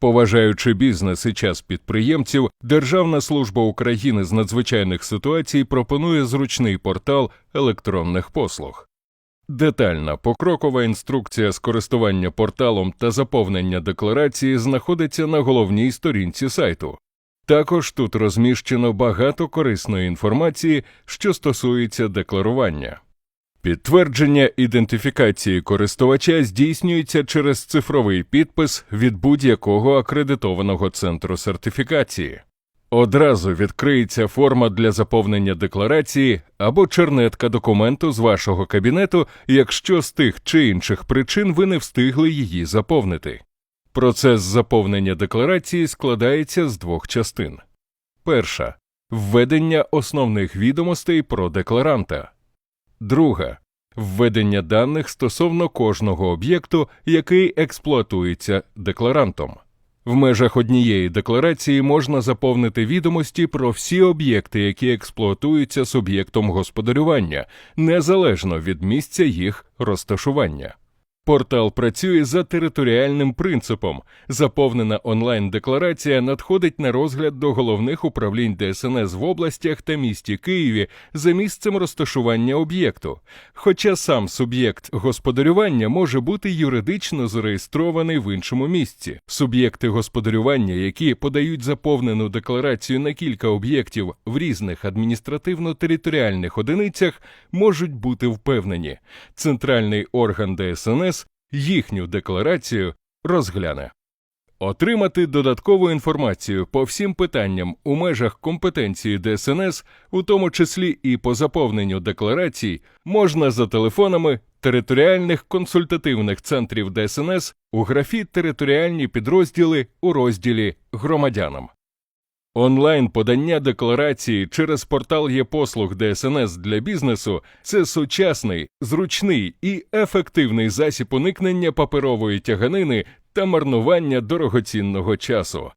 Поважаючи бізнес і час підприємців, Державна служба України з надзвичайних ситуацій пропонує зручний портал електронних послуг. Детальна покрокова інструкція з користування порталом та заповнення декларації знаходиться на головній сторінці сайту. Також тут розміщено багато корисної інформації, що стосується декларування. Підтвердження ідентифікації користувача здійснюється через цифровий підпис від будь-якого акредитованого центру сертифікації. Одразу відкриється форма для заповнення декларації або чернетка документу з вашого кабінету, якщо з тих чи інших причин ви не встигли її заповнити. Процес заповнення декларації складається з двох частин. Перша введення основних відомостей про декларанта. Друга введення даних стосовно кожного об'єкту, який експлуатується декларантом. В межах однієї декларації можна заповнити відомості про всі об'єкти, які експлуатуються суб'єктом господарювання, незалежно від місця їх розташування. Портал працює за територіальним принципом. Заповнена онлайн-декларація надходить на розгляд до головних управлінь ДСНС в областях та місті Києві за місцем розташування об'єкту. Хоча сам суб'єкт господарювання може бути юридично зареєстрований в іншому місці. Суб'єкти господарювання, які подають заповнену декларацію на кілька об'єктів в різних адміністративно-територіальних одиницях, можуть бути впевнені. Центральний орган ДСНС їхню декларацію розгляне. Отримати додаткову інформацію по всім питанням у межах компетенції ДСНС, у тому числі і по заповненню декларацій, можна за телефонами територіальних консультативних центрів ДСНС у графі Територіальні підрозділи у розділі Громадянам. Онлайн подання декларації через портал є-послуг ДСНС для бізнесу це сучасний, зручний і ефективний засіб уникнення паперової тяганини та марнування дорогоцінного часу.